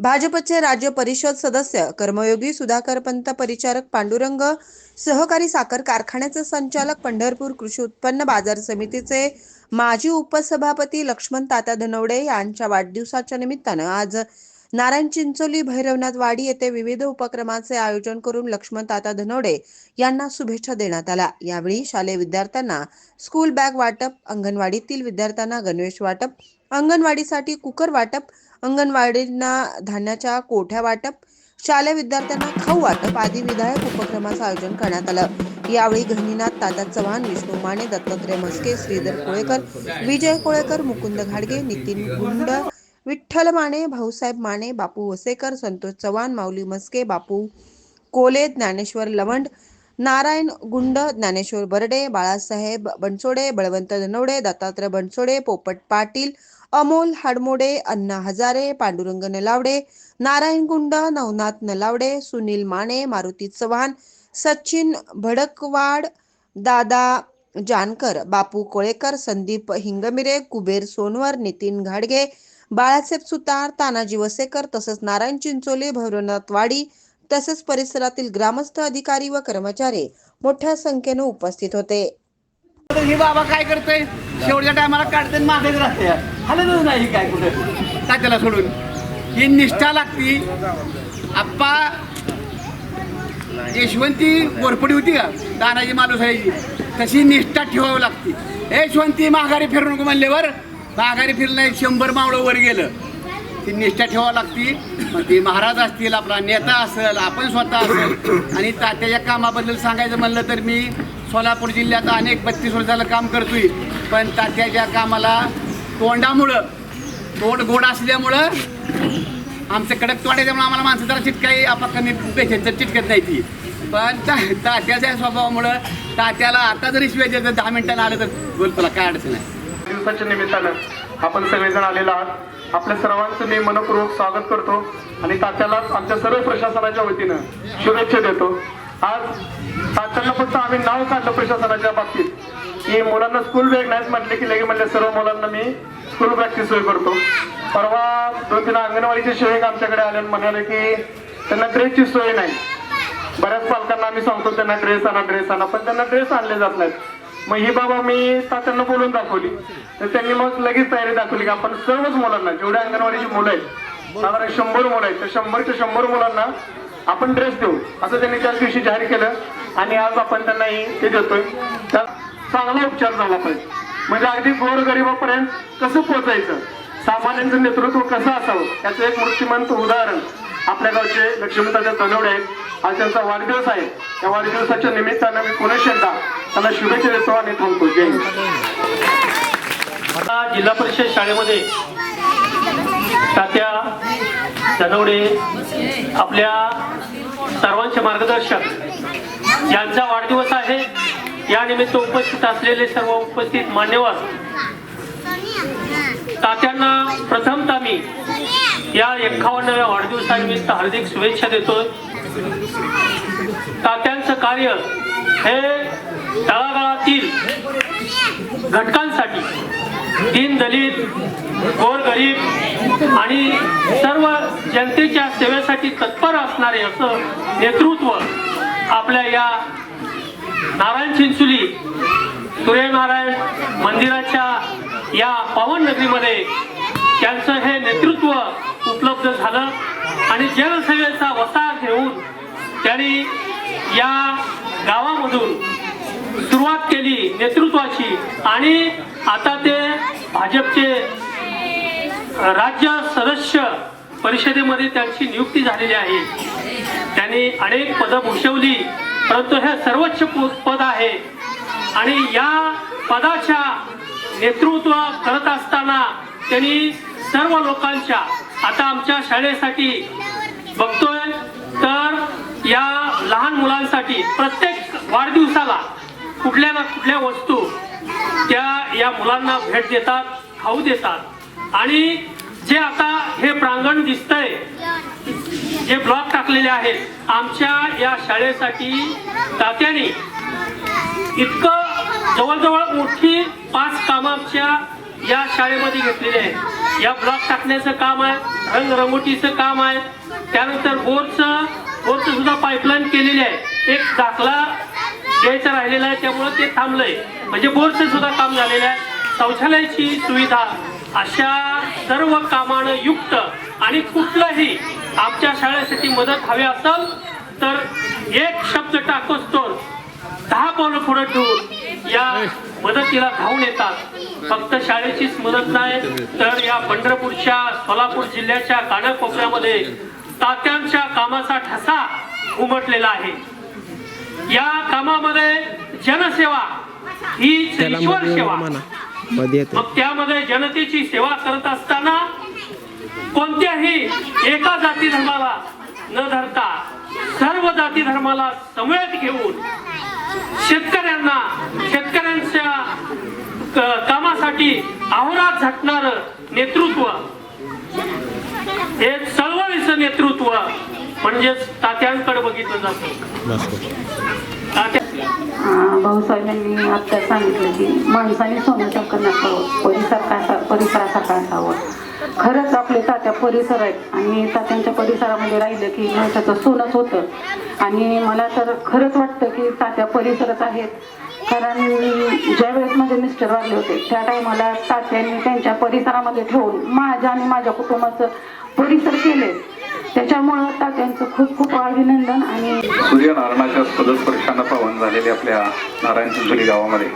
भाजपचे राज्य परिषद सदस्य कर्मयोगी सुधाकर पंत परिचारक पांडुरंग सहकारी साखर कारखान्याचे संचालक पंढरपूर कृषी उत्पन्न बाजार समितीचे माजी उपसभापती लक्ष्मण तात्या धनवडे यांच्या वाढदिवसाच्या निमित्तानं आज नारायण चिंचोली भैरवनाथ वाडी येथे विविध उपक्रमाचे आयोजन करून लक्ष्मण तात्या धनवडे यांना शुभेच्छा देण्यात आल्या. यावेळी शालेय विद्यार्थ्यांना स्कूल बॅग वाटप अंगणवाडीतील विद्यार्थ्यांना गणवेश वाटप अंगणवाडीसाठी कुकर वाटप अंगणवाडींना धान्याच्या कोठ्या वाटप शालेय विद्यार्थ्यांना खाऊ वाटप आदी विधायक उपक्रमाचं आयोजन करण्यात आलं. यावेळी गहिनीनाथ तात्या चव्हाण विष्णू माने दत्तात्रय मस्के श्रीधर कोळेकर विजय कोळेकर मुकुंद घाडगे नितीन गुंड विठ्ठल माने भाऊसाहेब माने बापू वसेकर संतोष चव्हाण माऊली मस्के बापू कोले ज्ञानेश्वर लवंड नारायण गुंड ज्ञानेश्वर बर्डे बाळासाहेब बनसोडे बळवंत धनवडे दत्तात्रय बनसोडे पोपट पाटील अमोल हाडमोडे अण्णा हजारे पांडुरंग नलावडे नारायण गुंड नवनाथ नलावडे सुनील माने मारुती चव्हाण सचिन भडकवाड दादा जानकर बापू कोळेकर संदीप हिंगमिरे कुबेर सोनवर नितीन घाडगे बाळासाहेब सुतार तानाजी वसेकर तसंच नारायण चिंचोले भैरवनाथ वाडी तसेच परिसरातील ग्रामस्थ अधिकारी व कर्मचारी मोठ्या संख्येने उपस्थित होते. तर हे बाबा काय करतोय? शेवटच्या टायमाला काढते आणि मागेच राहते हलतच नाही काय कुठे? त्याला सोडून? ही निष्ठा लागती. आप्पा यशवंती गोरपडी होती का? तानाजी मालुसाईची तशी निष्ठा ठेवावी लागती. यशवंती माघारी फिरू नको म्हणल्यावर माघारी फिरलं नाही शंभर मावळं वर गेलं. ती निष्ठा ठेवावी लागती. मग महाराज असतील आपला नेता असेल आपण स्वतः असेल. आणि तात्याच्या कामाबद्दल सांगायचं म्हणलं तर मी सोलापूर जिल्ह्यात अनेक बत्तीस वर्षाला काम करतोय. पण तात्याच्या कामाला तोंडामुळं तोंड गोड असल्यामुळं आमचं कडक तोंड त्यामुळे आम्हाला माणसं जरा चिटकाई आपण कमी पेशंटचं चिटकत नाही ती. पण ता तात्याच्या स्वभावामुळं तात्याला आता जरी शिवाय दहा मिनिटांना आलं तर बोल तुला काय अडचण आहे? दिवसाच्या निमित्तानं आपण सगळेजण आलेलो आहात. आपल्या सर्वांचं मी मनपूर्वक स्वागत करतो आणि तात्याला आमच्या सर्व प्रशासनाच्या वतीनं शुभेच्छा देतो. आज तात्यांना फक्त आम्ही नाव काढलं प्रशासनाच्या बाबतीत. की मुलांना स्कूल बॅग नाहीच म्हटले की लगे म्हणजे सर्व मुलांना मी स्कूल बॅगची सोय करतो. परवा दोन तीन अंगणवाडीचे सेवक आमच्याकडे आले आणि म्हणाले की त्यांना ड्रेसची सोय नाही. बऱ्याच पालकांना आम्ही सांगतो त्यांना ड्रेस आणा ड्रेस आणा. पण त्यांना ड्रेस आणले जात नाहीत. मग ही बाबा मी तात्यांना बोलून दाखवली. तर त्यांनी मग लगेच तयारी दाखवली की आपण सर्वच मुलांना जेवढ्या अंगणवाडीची मुलं आहेत साधारण शंभर मुलं आहेत तर शंभरच्या शंभर मुलांना आपण ड्रेस देऊ. असं त्यांनी त्याच दिवशी जाहीर केलं आणि आज आपण त्यांना ही ते देतोय. त्यात चांगला उपचार झाला पाहिजे. म्हणजे अगदी गोरगरिबापर्यंत कसं पोहोचायचं? सामान्यांचं नेतृत्व कसं असावं? याचं एक मूर्तिमंत उदाहरण. आपल्या गावचे लक्ष्मीताच्या तनवडे आहेत आज त्यांचा वाढदिवस आहे. त्या वाढदिवसाच्या निमित्तानं मी पुणे एकदा त्यांना शुभेच्छा देतो आणि थांबतो. जय आता जिल्हा परिषद शाळेमध्ये तात्या तनवडे आपल्या सर्वांचे मार्गदर्शक यांचा वाढदिवस आहे. या निमित्त उपस्थित असलेले सर्व उपस्थित मान्यवर तात्यांना प्रथमतः मी या एकावन्नाव्या वाढदिवसानिमित्त हार्दिक शुभेच्छा देतोय तात्यांचं कार्य हे तळागाळातील घटकांसाठी दीन दलित गोरगरीब आणि सर्व जनतेच्या सेवेसाठी तत्पर असणारे असं नेतृत्व आपल्या या नारायण चिंचुली सूर्यनारायण मंदिराच्या या पावन नगरीमध्ये त्यांचं हे नेतृत्व उपलब्ध झालं. आणि जनसेवेचा वसा घेऊन त्यांनी या गावामधून सुरुवात केली नेतृत्वाची. आणि आता ते भाजपचे राज्य सदस्य परिषदेमध्ये त्यांची नियुक्ती झालेली आहे. त्यांनी अनेक पदं भूषवली. परंतु हे सर्वोच्च पो- पद आहे. आणि या पदाच्या नेतृत्व करत असताना त्यांनी सर्व लोकांच्या आता आमच्या शाळेसाठी बघतोय तर या लहान मुलांसाठी प्रत्येक वाढदिवसाला कुठल्या ना कुठल्या वस्तू त्या या मुलांना भेट देतात खाऊ देतात. आणि जे आता हे प्रांगण दिसतंय जे ब्लॉक टाकलेले आहेत आमच्या या शाळेसाठी तात्याने इतकं जवळजवळ मोठी पाच कामं आमच्या या शाळेमध्ये घेतलेली आहेत. या ब्लॉक टाकण्याचं काम आहे रंगरंगोटीचं काम आहे. त्यानंतर बोरचं बोरचं सुद्धा पाईपलाईन केलेली आहे. एक दाखला द्यायचा राहिलेला आहे त्यामुळं ते थांबलंय. म्हणजे बोरचं सुद्धा काम झालेलं आहे. शौचालयाची सुविधा अशा सर्व कामानं युक्त आणि कुठलंही आमच्या शाळेसाठी मदत हवी असेल तर एक शब्द टाकतोच तो दहा पावलं पुढे ठेवून या मदतीला धावून येतात. फक्त शाळेचीच मदत नाही तर या पंढरपूरच्या सोलापूर जिल्ह्याच्या कानाकोपऱ्यामध्ये तात्यांच्या कामाचा ठसा उमटलेला आहे. या कामामध्ये जनसेवा ही ईश्वर सेवा. मग त्यामध्ये जनतेची सेवा करत असताना कोणत्याही एका जाती धर्माला न धरता सर्व जाती धर्माला समवेत घेऊन शेतकऱ्यांना क- कामासाठी आहोरात झटणार नेतृत्व. हे चळवळीचं नेतृत्व म्हणजेच तात्यांकडे बघितलं जातं. भाऊसाहेबांनी आत्ता सांगितलं की माणसाने सोन्यासारखं नसावं परिसर कसा परिसरासारखं असावं. खरंच आपले तात्या परिसर आहेत आणि तात्यांच्या परिसरामध्ये राहिलं की माणसाचं सोनच होतं. आणि मला तर खरंच वाटतं की तात्या परिसरच आहेत. कारण ज्या वेळेस माझे मिस्टर वारले होते त्या टायमाला तात्यांनी त्यांच्या परिसरामध्ये ठेवून माझ्या आणि माझ्या कुटुंबाचं परिसर केले त्याच्यामुळं तात्यांचं खूप खूप अभिनंदन आणि सूर्यनारायणाच्या सदस्पर्शानं पावन झालेल्या आपल्या नारायण चिंचोली गावामध्ये.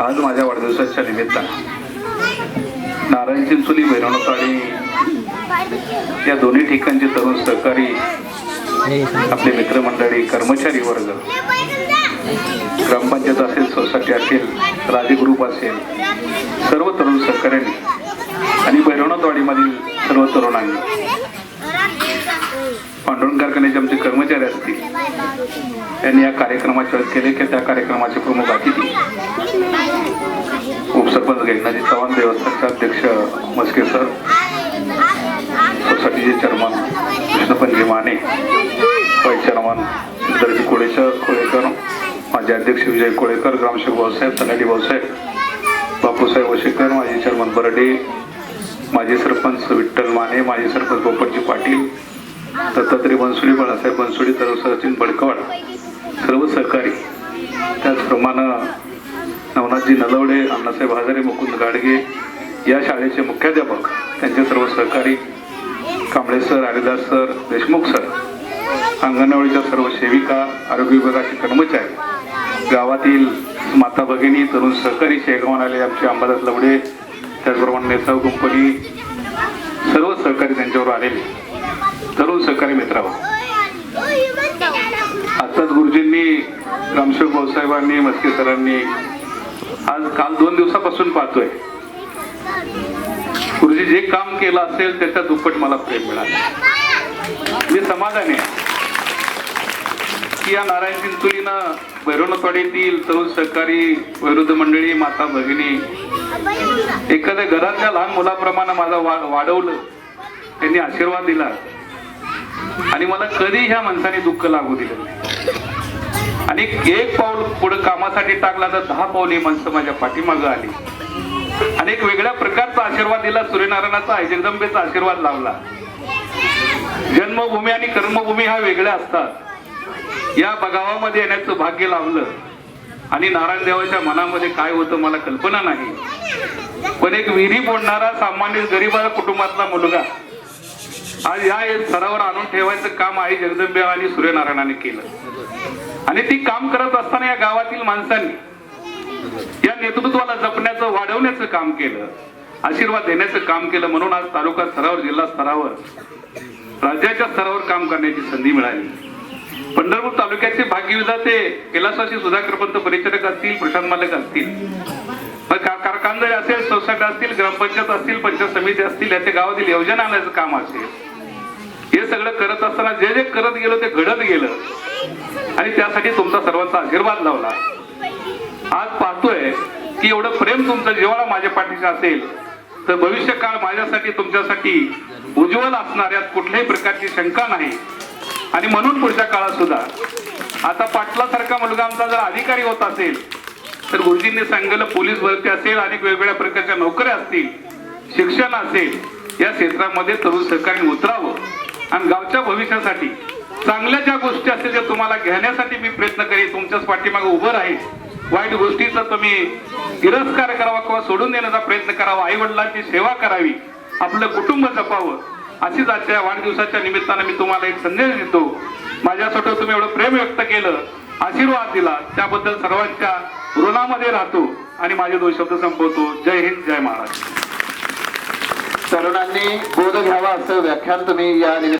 आज माझ्या वाढदिवसाच्या निमित्तानं नारायण चिंचोली भैरवनाथवाडी या दोन्ही ठिकाणचे तरुण सहकारी आपले मित्रमंडळी कर्मचारी वर्ग ग्रामपंचायत असेल सोसायटी असेल राजे ग्रुप असेल सर्व तरुण सहकाऱ्यांनी आणि भैरवनाथवाडीमधील सर्व तरुणांनी. पांडुरंग कारखान्याचे आमचे कर्मचारी असतील त्यांनी या कार्यक्रमाचे केले की त्या कार्यक्रमाचे प्रमुख अतिथी उपसरपंच गैनाजी चव्हाण देवस्थानचे अध्यक्ष मस्के सर सोसायटीचे chairman Krishnapanji Mane vice chairman Siddharthi Kolekar Kolekar माझे अध्यक्ष विजय कोळेकर ग्रामसेवक भाऊसाहेब तनाडी भाऊसाहेब बापूसाहेब वशेकर माजी चेअरमन बरडे माजी सरपंच विठ्ठल माने माजी सरपंच बोपटजी पाटील दत्तात्रय बनसुडी बाळासाहेब बनसुडी तर सचिन बडकवाड सर्व सहकारी. त्याचप्रमाणे नवनाथजी नलवडे अण्णासाहेब हजारे मुकुंद गाडगे या शाळेचे मुख्याध्यापक त्यांचे सर्व सहकारी Kamble sir Haridas sir Deshmukh sir अंगणवाडीच्या सर्व सेविका आरोग्य विभागाचे कर्मचारी गावातील माता भगिनी तरुण सहकारी शेगावून आले आमचे अंबादास लवडे त्याचबरोबर नेसाव कंपनी सर्व सहकारी त्यांच्यावर आलेले. तरुण सहकारी मित्रांनो. आताच गुरुजींनी रामसेवक भाऊसाहेबांनी मस्के सरांनी आज काल दोन दिवसापासून पाहतोय. गुरुजी जे काम केलं असेल त्याच्या दुप्पट मला प्रेम मिळालं. मी समाधानी आहे. की या नारायण चिंचोलीनं भैरवनाथवाडीतील तरुण सहकारी वैरुद्ध मंडळी माता भगिनी एखाद्या घरातल्या लहान मुलाप्रमाणे माझा वाढवलं. त्यांनी आशीर्वाद दिला. आणि मला कधी ह्या माणसाने दुःख लागू दिलं आणि एक पाऊल पुढे कामासाठी टाकला तर दहा पाऊल ही माणसं माझ्या पाठीमागं आली. आणि एक वेगळ्या प्रकारचा आशीर्वाद दिला सूर्यनारायणाचा जगदंबेचा आशीर्वाद लावला जन्मभूमी आणि कर्मभूमी हा वेगळ्या असतात. या बगावामध्ये येण्याचं भाग्य लाभलं. आणि नारायण देवाच्या मनामध्ये काय होतं मला कल्पना नाही. पण एक विहिरी बोलणारा सामान्य गरीब कुटुंबातला मुलगा आज या स्तरावर आणून ठेवायचं काम आई जगदंबे आणि सूर्यनारायणाने केलं. आणि ती काम करत असताना या गावातील माणसांनी या नेतृत्वाला जपण्याचं वाढवण्याचं काम केलं. आशीर्वाद देण्याचं काम केलं म्हणून आज तालुका स्तरावर जिल्हा स्तरावर राज्याच्या स्तरावर काम करण्याची संधी मिळाली. पंढरपूर तालुक्याचे भाग्यविधाते कैलासवासी सुधाकर पंत परिचारक असतील प्रशांत मालक असतील. मग कारखानदारी असेल सोसायटी असतील ग्रामपंचायत असतील पंचायत समिती असतील याच्या गावातील योजना आणायचं काम असेल. हे सगळं करत असताना जे जे करत गेलो ते घडत गेलं. आणि त्यासाठी तुमचा सर्वांचा आशीर्वाद लावला. आज पाहतोय की एवढं प्रेम तुमचं जेव्हा माझ्या पाठीशी असेल तर भविष्य काळ माझ्यासाठी तुमच्यासाठी उज्ज्वल असणार यात कुठल्याही प्रकारची शंका नाही. आणि म्हणून पुढच्या काळात सुद्धा. आता पाटलासारखा मुलगा आमचा जर अधिकारी होत असेल तर गुरुजींनी सांगितलं पोलीस भरती असेल अनेक वेगवेगळ्या प्रकारच्या नोकऱ्या असतील शिक्षण असेल या क्षेत्रामध्ये तरुण सरकारने उतरावं. आणि गावच्या भविष्यासाठी चांगल्या ज्या गोष्टी असतील त्या तुम्हाला घेण्यासाठी मी प्रयत्न करेन. तुमच्याच पाठीमागे उभं राहील वाईट गोष्टीचा तुम्ही तिरस्कार करावा किंवा सोडून देण्याचा प्रयत्न करावा. आई वडिलांची सेवा करावी. आपलं कुटुंब जपावं. अशीच आजच्या वाढदिवसाच्या निमित्तानं मी तुम्हाला एक संदेश देतो. माझ्यासाठी तुम्ही एवढं प्रेम व्यक्त केलं आशीर्वाद दिला त्याबद्दल सर्वांच्या ऋणामध्ये राहतो आणि माझे दोन शब्द संपवतो. जय हिंद जय महाराष्ट्र. तरुणांनी बोध घ्यावा असं व्याख्यान तुम्ही या